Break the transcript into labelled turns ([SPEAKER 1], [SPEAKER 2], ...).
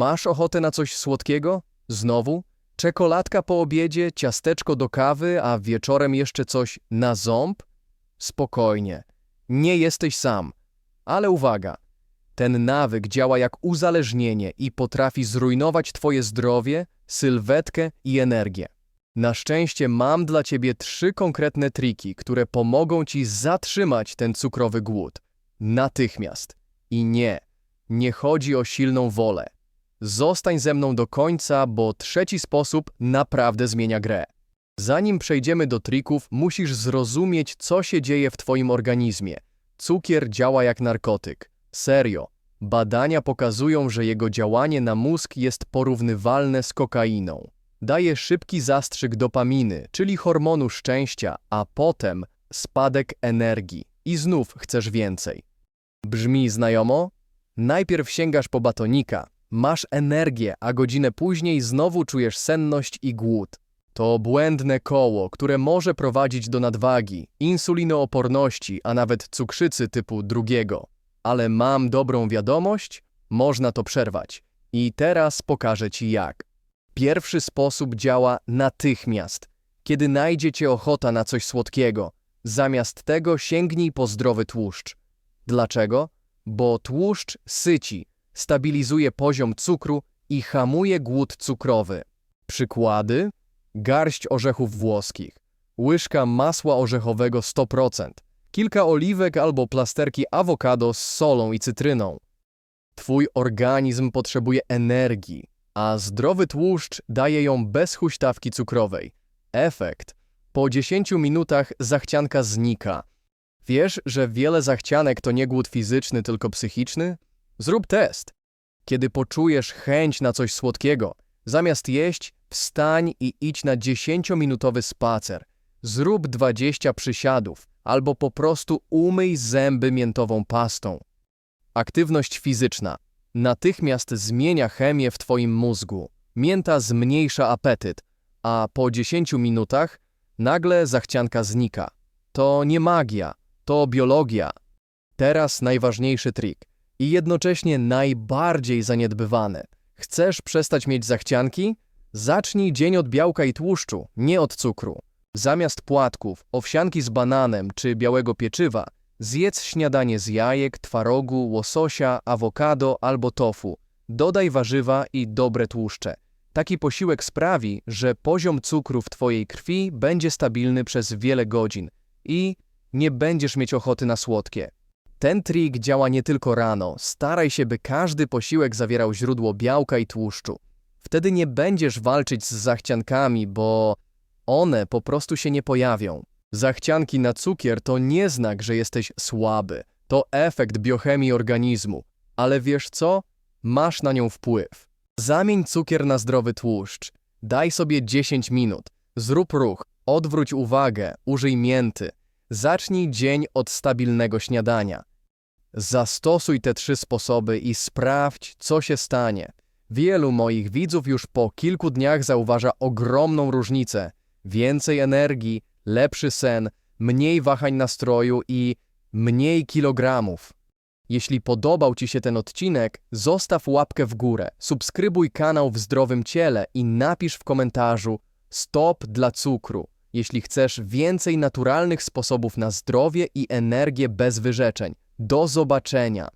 [SPEAKER 1] Masz ochotę na coś słodkiego? Znowu? Czekoladka po obiedzie, ciasteczko do kawy, a wieczorem jeszcze coś na ząb? Spokojnie. Nie jesteś sam. Ale uwaga, ten nawyk działa jak uzależnienie i potrafi zrujnować twoje zdrowie, sylwetkę i energię. Na szczęście mam dla ciebie trzy konkretne triki, które pomogą ci zatrzymać ten cukrowy głód. Natychmiast. I nie, nie chodzi o silną wolę. Zostań ze mną do końca, bo trzeci sposób naprawdę zmienia grę. Zanim przejdziemy do trików, musisz zrozumieć, co się dzieje w twoim organizmie. Cukier działa jak narkotyk. Serio. Badania pokazują, że jego działanie na mózg jest porównywalne z kokainą. Daje szybki zastrzyk dopaminy, czyli hormonu szczęścia, a potem spadek energii. I znów chcesz więcej. Brzmi znajomo? Najpierw sięgasz po batonika, masz energię, a godzinę później znowu czujesz senność i głód. To błędne koło, które może prowadzić do nadwagi, insulinooporności, a nawet cukrzycy typu drugiego. Ale mam dobrą wiadomość, można to przerwać. I teraz pokażę Ci jak. Pierwszy sposób działa natychmiast. Kiedy najdzie Cię ochota na coś słodkiego, zamiast tego sięgnij po zdrowy tłuszcz. Dlaczego? Bo tłuszcz syci, stabilizuje poziom cukru i hamuje głód cukrowy. Przykłady? Garść orzechów włoskich, łyżka masła orzechowego 100%, kilka oliwek albo plasterki awokado z solą i cytryną. Twój organizm potrzebuje energii, a zdrowy tłuszcz daje ją bez huśtawki cukrowej. Efekt. Po 10 minutach zachcianka znika. Wiesz, że wiele zachcianek to nie głód fizyczny, tylko psychiczny? Zrób test. Kiedy poczujesz chęć na coś słodkiego, zamiast jeść, wstań i idź na 10-minutowy spacer. Zrób 20 przysiadów albo po prostu umyj zęby miętową pastą. Aktywność fizyczna natychmiast zmienia chemię w Twoim mózgu. Mięta zmniejsza apetyt, a po 10 minutach nagle zachcianka znika. To nie magia, to biologia. Teraz najważniejszy trik i jednocześnie najbardziej zaniedbywany. Chcesz przestać mieć zachcianki? Zacznij dzień od białka i tłuszczu, nie od cukru. Zamiast płatków, owsianki z bananem czy białego pieczywa, zjedz śniadanie z jajek, twarogu, łososia, awokado albo tofu. Dodaj warzywa i dobre tłuszcze. Taki posiłek sprawi, że poziom cukru w Twojej krwi będzie stabilny przez wiele godzin i nie będziesz mieć ochoty na słodkie. Ten trik działa nie tylko rano. Staraj się, by każdy posiłek zawierał źródło białka i tłuszczu. Wtedy nie będziesz walczyć z zachciankami, bo one po prostu się nie pojawią. Zachcianki na cukier to nie znak, że jesteś słaby. To efekt biochemii organizmu. Ale wiesz co? Masz na nią wpływ. Zamień cukier na zdrowy tłuszcz. Daj sobie 10 minut. Zrób ruch. Odwróć uwagę. Użyj mięty. Zacznij dzień od stabilnego śniadania. Zastosuj te trzy sposoby i sprawdź, co się stanie. Wielu moich widzów już po kilku dniach zauważa ogromną różnicę. Więcej energii, lepszy sen, mniej wahań nastroju i mniej kilogramów. Jeśli podobał Ci się ten odcinek, zostaw łapkę w górę, subskrybuj kanał w Zdrowym Ciele i napisz w komentarzu Stop dla cukru, jeśli chcesz więcej naturalnych sposobów na zdrowie i energię bez wyrzeczeń. Do zobaczenia!